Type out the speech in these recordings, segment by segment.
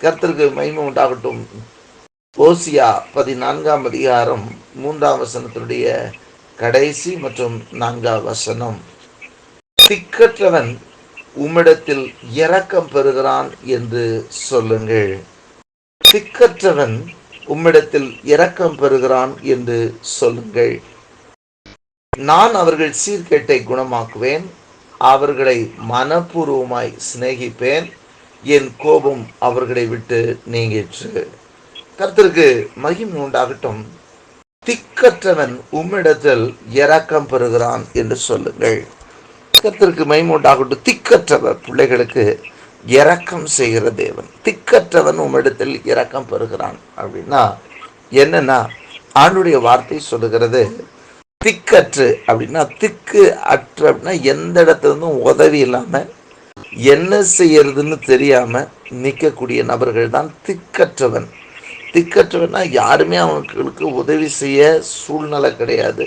கர்த்தருக்கு மகிமை உண்டாகட்டும். ஓசியா பதினான்காம் அதிகாரம் மூன்றாம் வசனத்தினுடைய கடைசி மற்றும் நான்காம் வசனம். திக்கற்றவன் உம்மிடத்தில் இரக்கம் பெறுகிறான் என்று சொல்லுங்கள். திக்கற்றவன் உம்மிடத்தில் இரக்கம் பெறுகிறான் என்று சொல்லுங்கள். நான் அவர்கள் சீர்கேட்டை குணமாக்குவேன் அவர்களை மனப்பூர்வமாய் சிநேகிப்பேன் என் கோபம் அவர்களை விட்டு நீங்கிற்று. கர்த்தருக்கு மகிமை உண்டாகட்டும். திக்கற்றவன் உம்மிடத்தில் இறக்கம் பெறுகிறான் என்று சொல்லுங்கள். கர்த்தருக்கு மகிமை உண்டாகட்டும். திக்கற்றவர் பிள்ளைகளுக்கு இறக்கம் செய்கிற தேவன். திக்கற்றவன் உம்மிடத்தில் இறக்கம் பெறுகிறான். அப்படின்னா என்னன்னா ஆண்டுடைய வார்த்தை சொல்லுகிறது திக்கற்று. அப்படின்னா திக்கு அற்று அப்படின்னா எந்த இடத்துல இருந்தும் உதவி இல்லாமல் என்ன செய்யறதுன்னு தெரியாம நிற்கக்கூடிய நபர்கள் தான் திக்கற்றவன். திக்கற்றவன்னா யாருமே அவங்களுக்கு உதவி செய்ய சூழ்நிலை கிடையாது.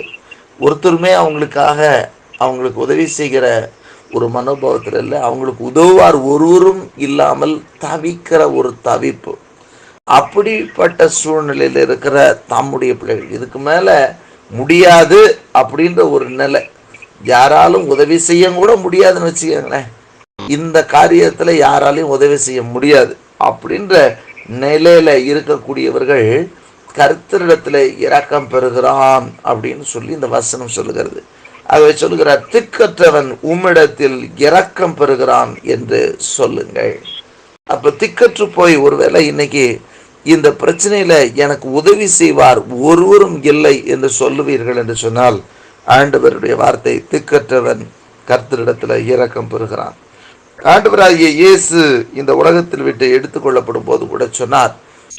ஒருத்தருமே அவங்களுக்காக அவங்களுக்கு உதவி செய்கிற ஒரு மனோபாவத்தில் இல்லை அவங்களுக்கு உதவுவார் ஒருவரும் இல்லாமல் தவிக்கிற ஒரு தவிப்பு. அப்படிப்பட்ட சூழ்நிலையில் இருக்கிற தம்முடைய பிள்ளைகள் இதுக்கு மேலே முடியாது அப்படின்ற ஒரு நிலை. யாராலும் உதவி செய்ய கூட முடியாதுன்னு வச்சுக்கோங்களேன். இந்த காரியத்தில் யாராலையும் உதவி செய்ய முடியாது. அப்படின்ற நிலையில இருக்கக்கூடியவர்கள் கருத்தரிடத்தில் இரக்கம் பெறுகிறான் அப்படின்னு சொல்லி இந்த வசனம் சொல்லுகிறது. அதை சொல்லுகிறார் திக்கற்றவன் உம்மிடத்தில் இரக்கம் பெறுகிறான் என்று சொல்லுங்கள். அப்போ திக்கற்று போய் ஒருவேளை இன்னைக்கு இந்த பிரச்சனையில் எனக்கு உதவி செய்வார் ஒருவரும் இல்லை என்று சொல்லுவீர்கள் என்று சொன்னால் ஆண்டவருடைய வார்த்தை திக்கற்றவன் கர்த்தரிடத்தில் இரக்கம் பெறுகிறான். ஆண்டவராகிய இயேசு இந்த உலகத்தில் விட்டு எடுத்துக்கொள்ளப்படும் போது கூட சொன்னார்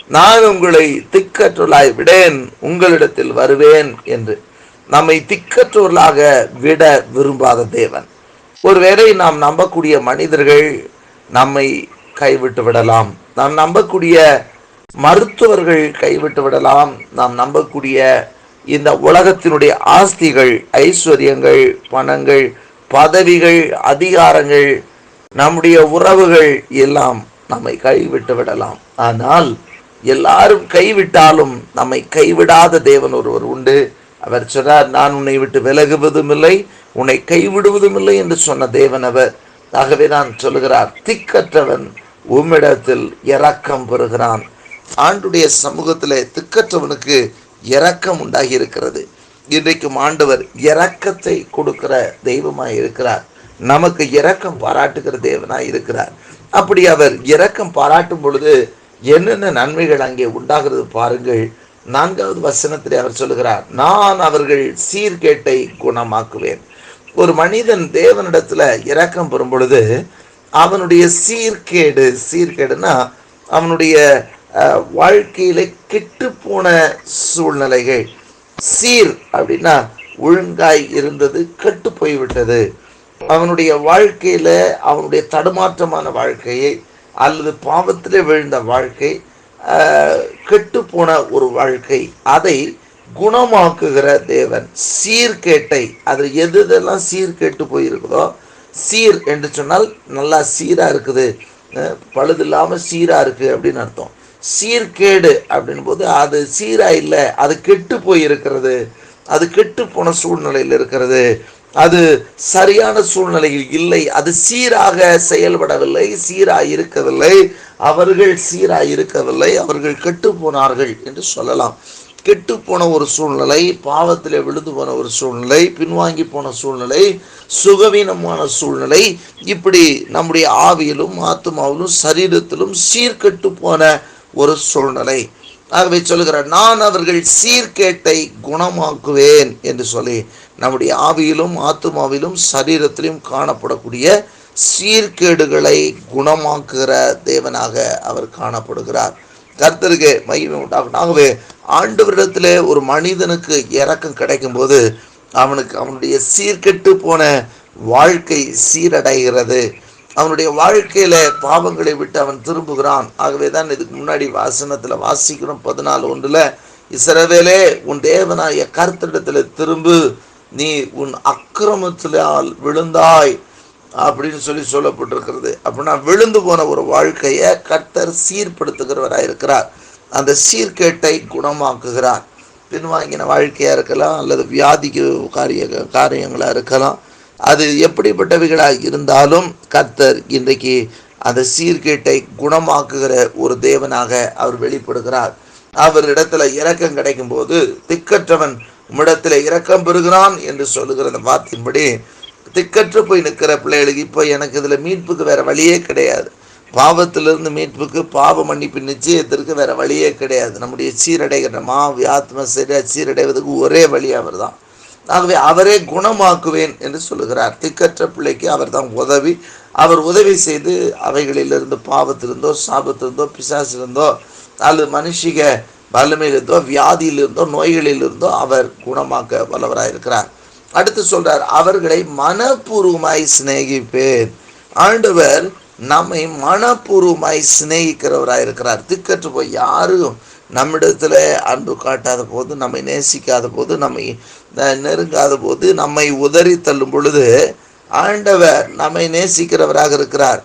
நான் உங்களை திக்கற்றலாய் விடேன் உங்களிடத்தில் வருவேன் என்று. நம்மை திக்கற்றவர்களாக விட விரும்பாத தேவன். ஒருவேளை நாம் நம்பக்கூடிய மனிதர்கள் நம்மை கைவிட்டு விடலாம். நாம் நம்பக்கூடிய மருத்துவர்கள் கைவிட்டு விடலாம். நாம் நம்பக்கூடிய இந்த உலகத்தினுடைய ஆஸ்திகள் ஐஸ்வர்யங்கள் பணங்கள் பதவிகள் அதிகாரங்கள் நம்முடைய உறவுகள் எல்லாம் நம்மை கைவிட்டு விடலாம். ஆனால் எல்லாரும் கைவிட்டாலும் நம்மை கைவிடாத தேவன் ஒருவர் உண்டு. அவர் சொன்னார் நான் உன்னை விட்டு விலகுவதும் இல்லை உன்னை கைவிடுவதும் இல்லை என்று சொன்ன தேவன் அவர். ஆகவே நான் சொல்லுகிறார் திக்கற்றவன் உம்மிடத்தில் இரக்கம் பெறுகிறான். ஆண்டுடைய சமூகத்தில் திக்கற்றவனுக்கு இரக்கம் உண்டாகி இருக்கிறது இன்றைக்கும் ஆண்டவர் இரக்கத்தை கொடுக்கிற தெய்வமாய் இருக்கிறார் நமக்கு இரக்கம் பாராட்டுகிற தேவனாய் இருக்கிறார். அப்படி அவர் இரக்கம் பாராட்டும் பொழுது என்னென்ன நன்மைகள் அங்கே உண்டாகிறது பாருங்கள். நான்காவது வசனத்திலே அவர் சொல்லுகிறார் நான் அவர்கள் சீர்கேட்டை குணமாக்குவேன். ஒரு மனிதன் தேவனிடத்துல இரக்கம் பெறும் பொழுது அவனுடைய சீர்கேடு சீர்கேடுனா அவனுடைய அஹ், வாழ்க்கையில கெட்டு போன சூழ்நிலைகள். சீர் அப்படின்னா ஒழுங்காய் இருந்தது கெட்டு போய்விட்டது. அவனுடைய வாழ்க்கையில் அவனுடைய தடுமாற்றமான வாழ்க்கையை அல்லது பாவத்திலே விழுந்த வாழ்க்கை கெட்டுப்போன ஒரு வாழ்க்கை அதை குணமாக்குகிற தேவன். சீர்கேட்டை அது எது எதெல்லாம் சீர்கேட்டு போயிருக்குதோ சீர் என்று சொன்னால் நல்லா சீராக இருக்குது. பழுது இல்லாமல் சீராக இருக்குது அப்படின்னு அர்த்தம். சீர்கேடு அப்படின் போது அது சீராக இல்லை அது கெட்டு போய் இருக்கிறது அது கெட்டு போன சூழ்நிலையில் இருக்கிறது. அது சரியான சூழ்நிலையில் இல்லை. அது சீராக செயல்படவில்லை சீராக இருக்கவில்லை. அவர்கள் சீராக இருக்கவில்லை அவர்கள் கெட்டு போனார்கள் என்று சொல்லலாம். கெட்டு போன ஒரு சூழ்நிலை பாவத்தில் விழுந்து போன ஒரு சூழ்நிலை பின்வாங்கி போன சூழ்நிலை சுகவீனமான சூழ்நிலை இப்படி நம்முடைய ஆவியிலும் ஆத்மாவிலும் சரீரத்திலும் சீர்கெட்டு போன ஒரு சூழ்நிலை. ஆகவே சொல்லுகிறார் நான் அவர்கள் சீர்கேட்டை குணமாக்குவேன் என்று சொல்லி நம்முடைய ஆவியிலும் ஆத்மாவிலும் சரீரத்திலும் காணப்படக்கூடிய சீர்கேடுகளை குணமாக்குகிற தேவனாக அவர் காணப்படுகிறார். கர்த்தருக்கு மகிமை உண்டாகும். ஆகவே ஆண்டவரிடத்தில் ஒரு மனிதனுக்கு இறக்கம் கிடைக்கும் போது அவனுக்கு அவனுடைய சீர்கெட்டு போன வாழ்க்கை சீரடைகிறது. அவனுடைய வாழ்க்கையில பாவங்களை விட்டு அவன் திரும்புகிறான். ஆகவே தான் இதுக்கு முன்னாடி வாசனத்துல வாசிக்கிறோம் பதினாலு ஒன்றுல இசரவேலே உன் தேவனாய கர்த்தரிடத்துல திரும்பு நீ உன் அக்கிரமத்தினால் விழுந்தாய் அப்படின்னு சொல்லி சொல்லப்பட்டிருக்கிறது. அப்படின்னா விழுந்து போன ஒரு வாழ்க்கையை கர்த்தர் சீர்படுத்துகிறவராக இருக்கிறார் அந்த சீர்கேட்டை குணமாக்குகிறார். பின்வாங்கின வாழ்க்கையாக இருக்கலாம் அல்லது வியாதிக்கு காரிய காரியங்களாக இருக்கலாம். அது எப்படிப்பட்டவைகளாக இருந்தாலும் கர்த்தர் இன்றைக்கு அந்த சீர்கேட்டை குணமாக்குகிற ஒரு தேவனாக அவர் வெளிப்படுகிறார். அவரிடத்துல இறக்கம் கிடைக்கும் போது திக்கற்றவன் உம்மிடத்தில் இரக்கம் பெறுகிறான் என்று சொல்லுகிற அந்த வார்த்தையின்படி திக்கற்று போய் நிற்கிற பிள்ளைகளுக்கு இப்போ எனக்கு இதில் மீட்புக்கு வேறு வழியே கிடையாது. பாவத்திலிருந்து மீட்புக்கு பாவ மன்னிப்பு நிச்சயத்திற்கு வேறு வழியே கிடையாது. நம்முடைய சீரடைகிற மாவி ஆத்ம சீர சீரடைவதற்கு ஒரே வழி அவர் தான் ஆகவே அவரே குணமாக்குவேன் என்று சொல்லுகிறார். திக்கற்ற பிள்ளைக்கு அவர் தான் உதவி. அவர் உதவி செய்து அவைகளிலிருந்து பாவத்திலிருந்தோ சாபத்திலிருந்தோ பிசாசிலிருந்தோ அல்லது மனுஷிக வல்லமையிலிருந்தோ வியாதியிலிருந்தோ நோய்களிலிருந்தோ அவர் குணமாக்க வல்லவராக இருக்கிறார் அடுத்து சொல்றார் அவர்களை மனப்பூர்வமாய் சிநேகிப்பேன். ஆண்டவர் நம்மை மனப்பூர்வமாய் சிநேகிக்கிறவராக இருக்கிறார் திக்கற்று போய் யாரும் நம்மிடத்துல அன்பு காட்டாத போது நம்மை நேசிக்காத போது நம்மை நெருங்காத போது நம்மை உதறி தள்ளும் பொழுது ஆண்டவர் நம்மை நேசிக்கிறவராக இருக்கிறார்.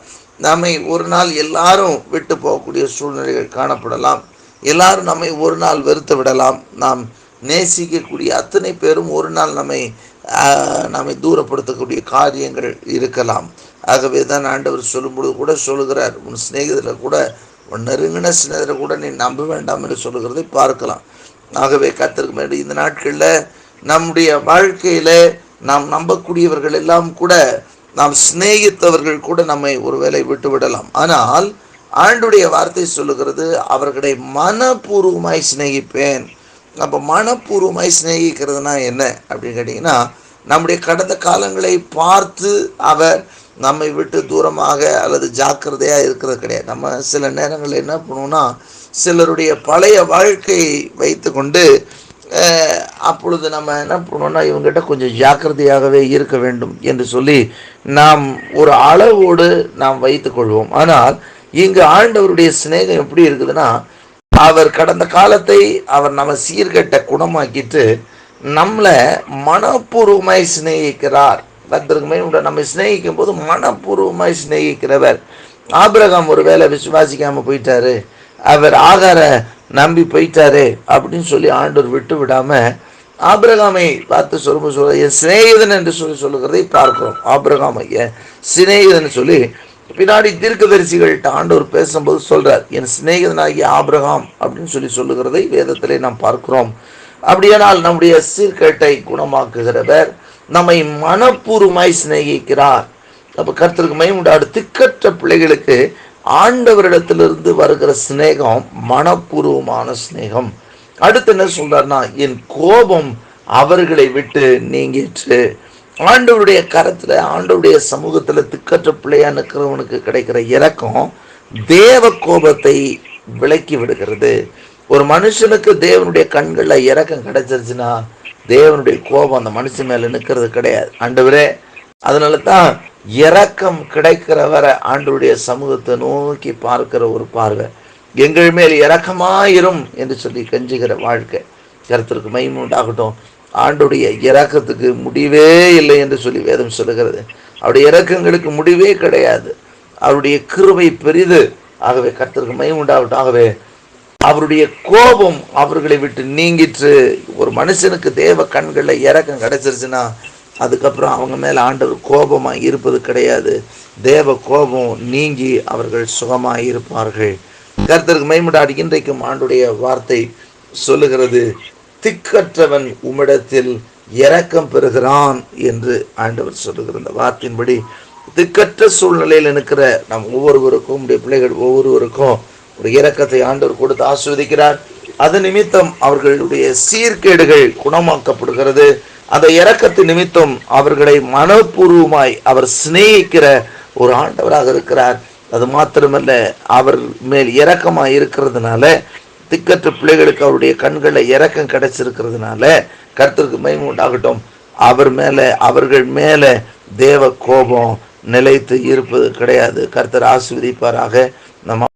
நம்மை ஒரு நாள் எல்லாரும் விட்டு போகக்கூடிய சூழ்நிலைகள் காணப்படலாம். எல்லாரும் நம்மை ஒரு நாள் வெறுத்து விடலாம். நாம் நேசிக்கக்கூடிய அத்தனை பேரும் ஒரு நாள் நம்மை நம்மை தூரப்படுத்தக்கூடிய காரியங்கள் இருக்கலாம். ஆகவே தான் ஆண்டவர் சொல்லும்பொழுது கூட சொல்லுகிறார். உன் சிநேகிதரில் கூட உன் நெருங்கின சிநேகிதரை கூட நீ நம்ப வேண்டாம் என்று சொல்லுகிறதை பார்க்கலாம். ஆகவே கத்திற்கு மேலே இந்த நாட்களில் நம்முடைய வாழ்க்கையில் நாம் நம்பக்கூடியவர்கள் எல்லாம் கூட நாம் சிநேகித்தவர்கள் கூட நம்மை ஒருவேளை விட்டு விடலாம் ஆனால் ஆண்டுடைய வார்த்தை சொல்லுகிறது அவர்களை மனப்பூர்வமாய் சிநேகிப்பேன். அப்போ மனப்பூர்வமாய் சிநேகிக்கிறதுனா என்ன அப்படின்னு கேட்டிங்கன்னா நம்முடைய கடந்த காலங்களை பார்த்து அவர் நம்மை விட்டு தூரமாக அல்லது ஜாக்கிரதையாக இருக்கிறது கிடையாது. நம்ம சில நேரங்களில் என்ன பண்ணுவோம்னா சிலருடைய பழைய வாழ்க்கையை வைத்துக்கொண்டு கொண்டு அப்பொழுது நம்ம என்ன பண்ணோம்னா இவங்ககிட்ட கொஞ்சம் ஜாக்கிரதையாகவே இருக்க வேண்டும் என்று சொல்லி நாம் ஒரு அளவோடு நாம் வைத்துக்கொள்வோம். ஆனால் இங்கு ஆண்டவருடைய சிநேகம் எப்படி இருக்குதுன்னா அவர் கடந்த காலத்தை அவர் நம்ம சீர்கட்ட குணமாக்கிட்டு நம்மளை மனப்பூர்வமாய் சிநேகிக்கிறார். கர்த்தருக்கு உள்ள நம்ம சிநேகிக்கும் போது மனப்பூர்வமாய் சிநேகிக்கிறவர். ஆபிரகாம் ஒரு வேலை விசுவாசிக்காமல் போயிட்டாரு. அவர் ஆகார நம்பி போயிட்டாரு அப்படின்னு சொல்லி ஆண்டவர் விட்டு விடாம ஆபிரகாமை பார்த்து சொல்லும் சொல்ல என் சிநேகிதன் என்று சொல்லி சொல்லுகிறதை பார்க்கிறோம். ஆபிரகாம் என் சிநேகிதன் சொல்லி பின்னாடி தீர்க்கதரிசிகள்கிட்ட ஆண்டவர் பேசும்போது சொல்றார் என் சிநேகிதனாகிய ஆபிரகாம் அப்படின்னு சொல்லி சொல்லுகிறதை வேதத்திலே நாம் பார்க்கிறோம். அப்படியானால் நம்முடைய சீர்கேட்டை குணமாக்குகிறவர் நம்மை மனப்பூர்வமாய் சிநேகிக்கிறார். அப்ப கருத்திற்கு மைமுண்டாடு திக்கற்ற பிள்ளைகளுக்கு ஆண்டவரிடத்திலிருந்து வருகிற சிநேகம் மனப்பூர்வமான சிநேகம். அடுத்து என்ன சொல்றாருன்னா என் கோபம் அவர்களை விட்டு நீங்கிற்று. ஆண்டவருடைய கரத்தில் ஆண்டவருடைய சமூகத்தில் திக்கற்ற பிள்ளையா நிற்கிறவனுக்கு கிடைக்கிற இறக்கம் தேவ கோபத்தை விலக்கி விடுகிறது. ஒரு மனுஷனுக்கு தேவனுடைய கண்களில் இறக்கம் கிடைச்சிருச்சுன்னா தேவனுடைய கோபம் அந்த மனுஷன் மேலே நிற்கிறது கிடையாது. ஆண்டவரே அதனால தான் இறக்கம் கிடைக்கிற வரை ஆண்டவருடைய சமூகத்தை நோக்கி பார்க்கிற ஒரு பார்வை. எங்கள் மேல் இறக்கமாயிரும் என்று சொல்லி கெஞ்சுகிற வாழ்க்கை. கருத்திற்கு மகிமை உண்டாகட்டும். ஆண்டுடைய இரக்கத்துக்கு முடிவே இல்லை என்று சொல்லி வேதம் சொல்லுகிறது. அவருடைய இறக்கங்களுக்கு முடிவே கிடையாது. அவருடைய கிருவை பெரிது. ஆகவே கர்த்தருக்கு மகிமை உண்டாகட்டும். ஆகவே அவருடைய கோபம் அவர்களை விட்டு நீங்கிற்று. ஒரு மனுஷனுக்கு தேவ கண்களில் இறக்கம் கிடைச்சிருச்சுன்னா அதுக்கப்புறம் அவங்க மேலே ஆண்டவர் கோபமாக இருப்பது கிடையாது. தேவ கோபம் நீங்கி அவர்கள் சுகமாக இருப்பார்கள். கர்த்தருக்கு மைமுடாடி இன்றைக்கும் ஆண்டுடைய வார்த்தை சொல்லுகிறது. திக்கற்றவன் உம்மிடத்தில் இரக்கம் பெறுகிறான் என்று ஆண்டவர் சொல்லுகிற அந்த வார்த்தையின்படி திக்கற்ற சூழ்நிலையில் இருக்கிற நம் ஒவ்வொருவருக்கும் உடைய பிள்ளைகள் ஒவ்வொருவருக்கும் ஒரு இரக்கத்தை ஆண்டவர் கொடுத்து ஆஸ்வதிக்கிறார் அது நிமித்தம் அவர்களுடைய சீர்கேடுகள் குணமாக்கப்படுகிறது. அந்த இறக்கத்து நிமித்தம் அவர்களை மனப்பூர்வமாய் அவர் சிநேகிக்கிற ஒரு ஆண்டவராக இருக்கிறார். அது மாத்திரமல்ல அவர் மேல் இரக்கமாக இருக்கிறதுனால திக்கற்ற பிள்ளைகளுக்கு அவருடைய கண்களில் இறக்கம் கிடைச்சிருக்கிறதுனால கர்த்தருக்கு மகிமை உண்டாகட்டும். அவர் மேல அவர்கள் மேல தேவ கோபம் நிலைத்து இருப்பது கிடையாது. கர்த்தர் ஆசீர்வதிப்பாராக. நம்ம